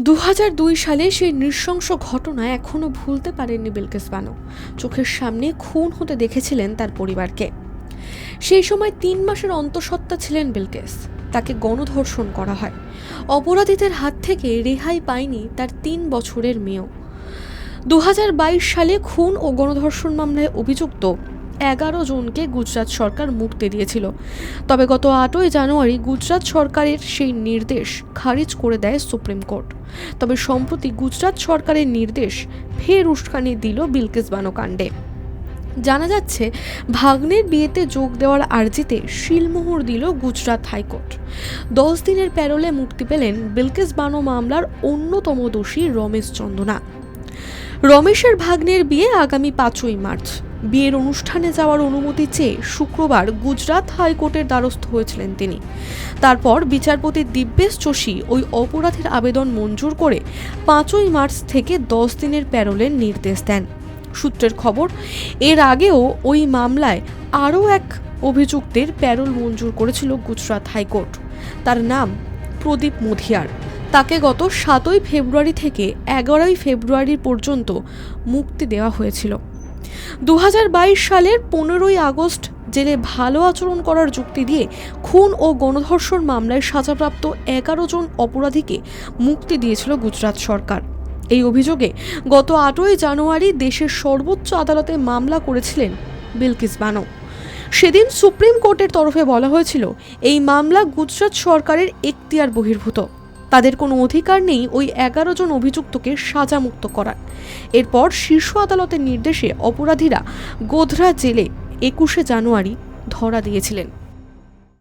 দু সালে সেই নৃশংস ঘটনা এখনও ভুলতে পারেননি বিলকিস বানো। চোখের সামনে খুন হতে দেখেছিলেন তার পরিবারকে। সেই সময় তিন মাসের অন্তঃসত্ত্বা ছিলেন বিলকেস। তাকে গণধর্ষণ করা হয়। অপরাধীদের হাত থেকে রেহাই পায়নি তার তিন বছরের মেয়েও। দু সালে খুন ও গণধর্ষণ মামলায় অভিযুক্ত এগারো জনকে গুজরাট সরকার মুক্তি দিয়েছিল। তবে গত আটই জানুয়ারি গুজরাট সরকারের সেই নির্দেশ খারিজ করে দেয় সুপ্রিম কোর্ট। তবে সম্প্রতি গুজরাট সরকারের নির্দেশ ফের উস্কানি দিল বিলকিস বানো কাণ্ডে জানা যাচ্ছে, ভাগ্নের বিয়েতে যোগ দেওয়ার আর্জিতে শিলমোহর দিল গুজরাট হাইকোর্ট। দশ দিনের প্যারোলে মুক্তি পেলেন বিলকিস বানো মামলার অন্যতম দোষী রমেশ চন্দনা। রমেশের ভাগ্নের বিয়ে আগামী পাঁচই মার্চ। বিয়ের অনুষ্ঠানে যাওয়ার অনুমতি চেয়ে শুক্রবার গুজরাত হাইকোর্টের দ্বারস্থ হয়েছিলেন তিনি। তারপর বিচারপতি দিব্যেশ যোশী ওই অপরাধের আবেদন মঞ্জুর করে পাঁচই মার্চ থেকে দশ দিনের প্যারোলের নির্দেশ দেন। সূত্রের খবর, এর আগেও ওই মামলায় আরও এক অভিযুক্তের প্যারোল মঞ্জুর করেছিল গুজরাত হাইকোর্ট। তার নাম প্রদীপ মধিয়ার। তাকে গত সাতই ফেব্রুয়ারি থেকে এগারোই ফেব্রুয়ারি পর্যন্ত মুক্তি দেওয়া হয়েছিল। দু হাজার বাইশ সালের পনেরোই আগস্ট জেলে ভালো আচরণ করার যুক্তি দিয়ে খুন ও গণধর্ষণ মামলায় সাজাপ্রাপ্ত এগারো জন অপরাধীকে মুক্তি দিয়েছিল গুজরাট সরকার। এই অভিযোগে গত আটই জানুয়ারি দেশের সর্বোচ্চ আদালতে মামলা করেছিলেন বিলকিস বানো। সেদিন সুপ্রিম কোর্টের তরফে বলা হয়েছিল, এই মামলা গুজরাট সরকারের এখতিয়ার বহির্ভূত। তাদের কোনো অধিকার নেই ওই এগারো জন অভিযুক্তকে সাজামুক্ত করার। এরপর শীর্ষ আদালতের নির্দেশে অপরাধীরা গোধরা জেলে একুশে জানুয়ারি ধরা দিয়েছিলেন।